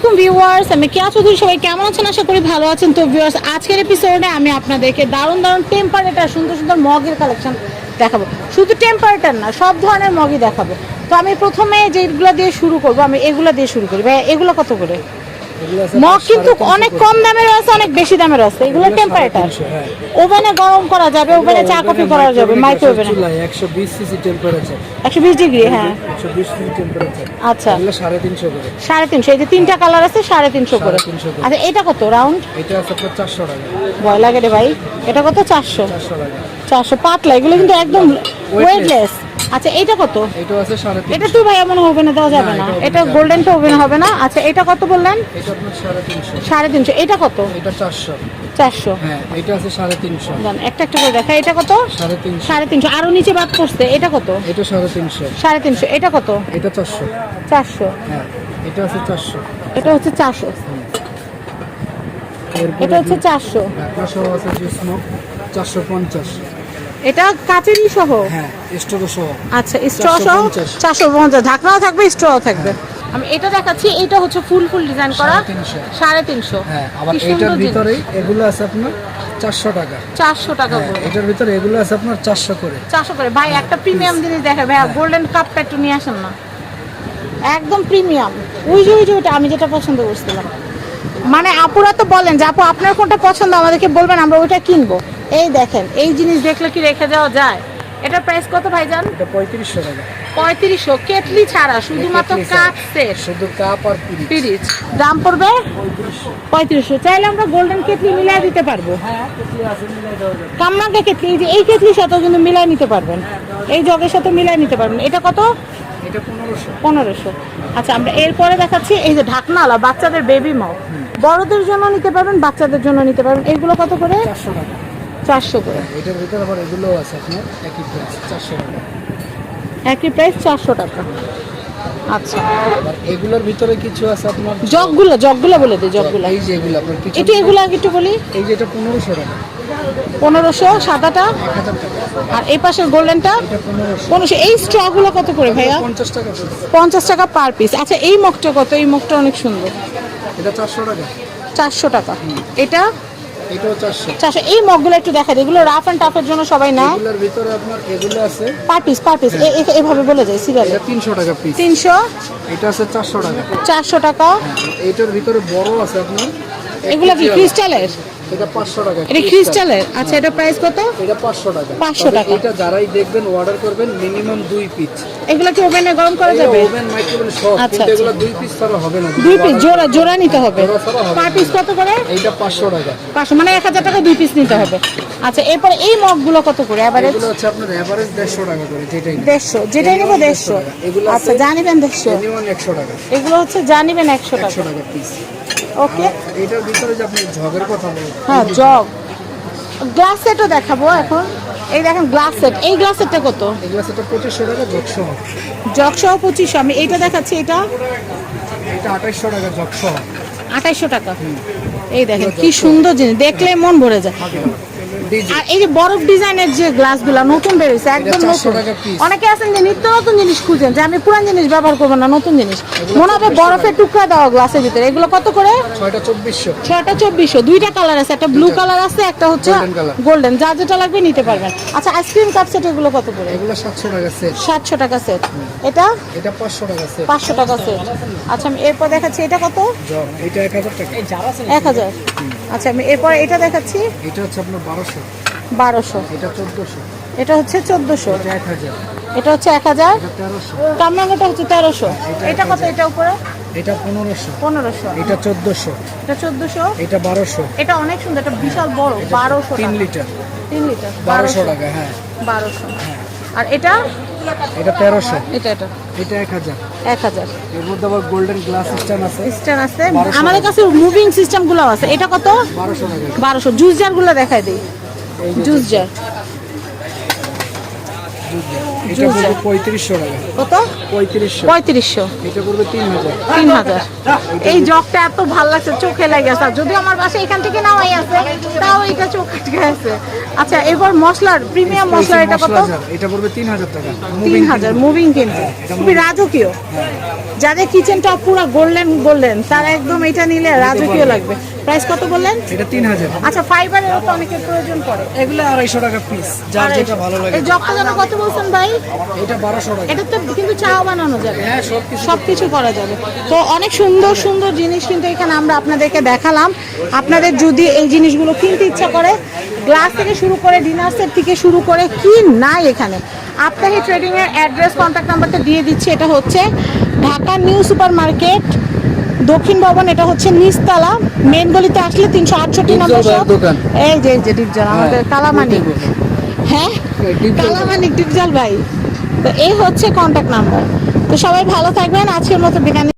আলাইকুম ভিউয়ার্স, আমি কেয়া চৌধুরী সবাই কেমন আছেন? আশা করি ভালো আছেন। তো ভিউয়ার্স, আজকের এপিসোডে আমি আপনাদেরকে দারুণ দারুণ টেম্পারেটার সুন্দর সুন্দর মগের কালেকশন দেখাবো। শুধু টেম্পারেটার না, সব ধরনের মগই দেখাবো। তো আমি প্রথমে যেগুলো দিয়ে শুরু করব, আমি এগুলো দিয়ে শুরু করি। ভাই এগুলো কত করে? মগ কিন্তু অনেক কম দামের আছে অনেক বেশি দামের আছে। এগুলো টেম্পারেটার ওভেনে গরম করা যাবে ওভেনে চা কফি করা যাবে মাইক্রো ওভেনে চুলায় একশো বিশ সিসি টেম্পারেচার একশো বিশ ডিগ্রি হ্যাঁ। একশো বিশ সিসি টেম্পারেচার আচ্ছা। এগুলো সাড়ে তিনশো করে। সাড়ে তিনশো এই যে তিনটা কালার আছে সাড়ে তিনশো করে। 350 করে। আচ্ছা এটা কত রাউন্ড এটা আছে আপনার চারশো টাকা। ভয় লাগে রে ভাই। এটা কত চারশো? চারশো টাকা। চারশো পাতলা। এগুলো কিন্তু একদম ওয়েটলেস আচ্ছা এটা কত? এটা আছে সাড়ে এটা তো ভাই এমন ওভেনে দেওয়া যাবে না, না এটা oven গোল্ডেনটা ওভেন হবে না আচ্ছা এটা কত বললেন? এটা আপনার সাড়ে তিনশো। সাড়ে তিনশো। এটা কত? এটা চারশো। চারশো। হ্যাঁ এটা আছে সাড়ে তিনশো। দেন, একটা একটা করে দেখা। এটা কত? সাড়ে তিনশো। সাড়ে তিনশো। আরও নিচে বাদ পড়ছে। এটা কত? এটা সাড়ে তিনশো। সাড়ে তিনশো। এটা কত? এটা চারশো। চারশো। হ্যাঁ এটা আছে এটা হচ্ছে চারশো। এরপরে এটা হচ্ছে চারশো। ঢাকনা সহ আছে যে স্মোক এটা কাচেরই সহ? হ্যাঁ সহ। আচ্ছা স্ট্র সহ চারশো পঞ্চাশ। ঢাকনাও থাকবে স্ট্রও থাকবে। আমি এটা দেখাচ্ছি এটা হচ্ছে ফুল ফুল ডিজাইন করা। সাড়ে তিনশো। হ্যাঁ আবার জিনিস। ভিতরে এগুলো আছে আপনার চারশো টাকা। চারশো টাকা হ্যাঁ করে এটার ভিতরে এগুলো আছে আপনার চারশো করে। চারশো করে। ভাই একটা প্রিমিয়াম জিনিস দেখা ভাই গোল্ডেন কাপটা একটু নিয়ে আসেন না। একদম প্রিমিয়াম ওই যে ওই যে ওটা আমি যেটা পছন্দ করছিলাম। মানে আপুরা তো বলেন যে আপু আপনার কোনটা পছন্দ? আমাদেরকে বলবেন আমরা ওইটা কিনবো। এই দেখেন এই জিনিস দেখলে কি রেখে যাওয়া যায়? এটা প্রাইস কত ভাইজান? এটা পঁয়ত্রিশশো টাকা। পঁয়ত্রিশশো কেটলি ছাড়া শুধুমাত্র কাপ। সেট শুধু কাপ আর পিরিচ দাম পড়বে? পঁয়ত্রিশশো। চাইলে আমরা গোল্ডেন কেটলি মিলাই দিতে পারব। হ্যাঁ কেটলি আছে মিলাই দেওয়া যাবে। কেটলি এই যে এই কেটলির সাথেও কিন্তু মিলাই নিতে পারবেন। এই জগের সাথে মিলাই নিতে পারবেন। এটা কত? এটা পনেরোশো। পনেরোশো। আচ্ছা আমরা এরপরে দেখাচ্ছি এই যে ঢাকনালা বাচ্চাদের বেবি মাও বড়দের জন্য নিতে পারবেন বাচ্চাদের জন্য নিতে পারবেন। এগুলো কত করে? চারশো টাকা। চারশো করে। এটার ভিতরে আবার এগুলোও আছে আপনার একই প্রাইস চারশো টাকা। একই প্রাইস চারশো টাকা। আচ্ছা। এগুলোর ভিতরে কিছু আছে আপনার? জগগুলো জগগুলো বলে দিই জগগুলো। এই যে এগুলো আপনার কিছু একটু এগুলো আগে একটু বলি। এই যে এটা পনেরোশো টাকা। পনেরোশো সাদাটা আর এই পাশের গোল্ডেনটা? পনেরোশো। এই স্ট্রগুলো কত করে ভাইয়া? পঞ্চাশ টাকা পঞ্চাশ টাকা পার পিস। আচ্ছা এই মুখটা কত? এই মুখটা অনেক সুন্দর। এটা চারশো টাকা। চারশো টাকা। এটা? এটাও চারশো। এই মগগুলো একটু দেখা এগুলো রাফ অ্যান্ড টাফের জন্য সবাই নেয়। এগুলোর ভিতরে আপনার এগুলো আছে। পার পিস পার পিস এভাবে বলে যায় সিরিয়াল এটা টাকা পিস এটা আছে চারশো টাকা। চারশো টাকা। হ্যাঁ এটার ভিতরে বড় আছে আপনার। এগুলো কি ক্রিস্টালের। এটা টাকা এটা ক্রিস্টালের আচ্ছা এটা প্রাইস কত? এটা পাঁচশো টাকা। 500 টাকা। এটা যারাই দেখবেন অর্ডার করবেন মিনিমাম দুই পিস এগুলো কি ওভেনে গরম করা যাবে? ওভেন মাইক্রোওভেন সব আচ্ছা, কিন্তু এগুলো দুই পিস ছাড়া হবে না। দুই পিস জোড়া জোড়া নিতে হবে। পার পিস কত করে? এইটা পাঁচশো টাকা। পাঁচশো মানে এক হাজার টাকা দুই পিস নিতে হবে। আচ্ছা এরপরে এই মগগুলো কত করে? এভারেজ এগুলো হচ্ছে আপনার এভারেজ দেড়শো টাকা করে যেটাই না দেড়শো যেটাই নেব দেড়শো। 150 টাকা। এগুলো আচ্ছা জানিবেন মিনিমাম একশো টাকা। এগুলো হচ্ছে জানিবেন টাকা। Piece okay. এটার ভিতরে যে আপনি জগের কথা বলেন হ্যাঁ জগ। গ্লাস সেটও দেখাবো এখন। এই দেখেন গ্লাস সেট। এই গ্লাস সেটটা কত? এই গ্লাস সেটটা 2500 টাকা জগসহ। জগ সহ 2500 আমি এইটা দেখাচ্ছি এটা। এটা 2800 টাকা জগসহ। আঠাইশশো টাকা। এই দেখেন কি সুন্দর জিনিস দেখলে মন ভরে যায়। আর এই যে বরফ ডিজাইনের যে গ্লাসগুলো নতুন বেরিয়েছে একদম নতুন। অনেকে আছেন যে নিত্য নতুন জিনিস খুঁজেন যে আমি পুরান জিনিস ব্যবহার করব না নতুন জিনিস। মনে হবে বরফের টুকরা দেওয়া গ্লাসের ভিতরে। এগুলো কত করে? ছয়টা চব্বিশশো। দুইটা কালার আছে একটা ব্লু কালার আছে একটা হচ্ছে গোল্ডেন যা যেটা লাগবে নিতে পারবেন। আচ্ছা আইসক্রিম কাপ সেট এগুলো কত করে? এগুলো সাতশো টাকা সেট সাতশো টাকা সেট এটা? এটা পাঁচশো টাকা সেট পাঁচশো টাকা সেট আচ্ছা আমি এরপর দেখাচ্ছি এটা কত? এটা এক হাজার টাকা। এক হাজার। আচ্ছা আমি এরপর এটা দেখাচ্ছি। এটা হচ্ছে আপনার বারোশো। বারোশো। এটা চোদ্দোশো। এটা হচ্ছে চোদ্দোশো। এটা এক হাজার। এটা হচ্ছে এক হাজার। এটা তেরোশো। কামরাঙ্গাটা হচ্ছে তেরোশো। এটা কত এটা উপরে? এটা পনেরোশো। পনেরোশো। এটা চোদ্দোশো। এটা চোদ্দোশো। এটা বারোশো। এটা অনেক সুন্দর এটা বিশাল বড় বারোশো তিন টাকা। লিটার। তিন লিটার বারোশো টাকা হ্যাঁ। বারোশো। আর এটা? এটা তেরোশো। এটা এটা। এটা এক হাজার। এক হাজার। এর মধ্যে আবার গোল্ডেন গ্লাস সিস্টেম আছে। সিস্টেম আছে। আমাদের কাছে মুভিং সিস্টেমগুলো আছে। এটা কত? বারোশো টাকা। বারোশো। জুস জারগুলো দেখাই দেই। Juice jar juice jar. এটা পড়বে পঁয়ত্রিশশো টাকা। কত? পঁয়ত্রিশশো। পঁয়ত্রিশশো। এটা পড়বে তিন হাজার তিন হাজার এই জগটা এত ভালো লাগছে চোখে লেগে আছে। যদি আমার বাসা এখান থেকে নামাই আছে তাও এটা চোখ আটকে আছে। আচ্ছা এবার মশলার প্রিমিয়াম মশলার এটা কত? এটা পড়বে তিন হাজার টাকা তিন হাজার মুভিং কিন্তু খুবই রাজকীয়। যাদের কিচেন টপ পুরো গোল্ডেন গোল্ডেন তারা একদম এটা নিলে রাজকীয় লাগবে। প্রাইস কত বললেন? এটা তিন হাজার আচ্ছা ফাইবারেরও তো অনেকের প্রয়োজন পড়ে। এগুলো আড়াইশো টাকা পিস যার যেটা ভালো লাগে। এই জগটা যেন কত বলছেন ভাই? এটা বারোশো টাকা। এটা তো কিন্তু চাও বানানো যাবে। হ্যাঁ সব কিছু করা যাবে। তো অনেক সুন্দর সুন্দর জিনিস কিন্তু এখানে আমরা আপনাদেরকে দেখালাম। আপনাদের যদি এই জিনিসগুলো কিনতে ইচ্ছা করে গ্লাস থেকে শুরু করে ডিনার সেট থেকে শুরু করে কি নাই এখানে। আপনাকে ট্রেডিং এর অ্যাড্রেস কন্ট্যাক্ট নাম্বারটা দিয়ে দিচ্ছি। এটা হচ্ছে ঢাকা নিউ সুপার মার্কেট দক্ষিণ ভবন এটা হচ্ছে নিচতলা। মেন গলিতে আসলে তিনশো আটষট্টি নম্বর এই যে এই যে ডিপজল আমাদের হ্যাঁ, কালামানি ডিপজল। ভাই। তো এই হচ্ছে কন্ট্যাক্ট নাম্বার তো সবাই ভালো থাকবেন। আজকের মতো বিরিয়ানি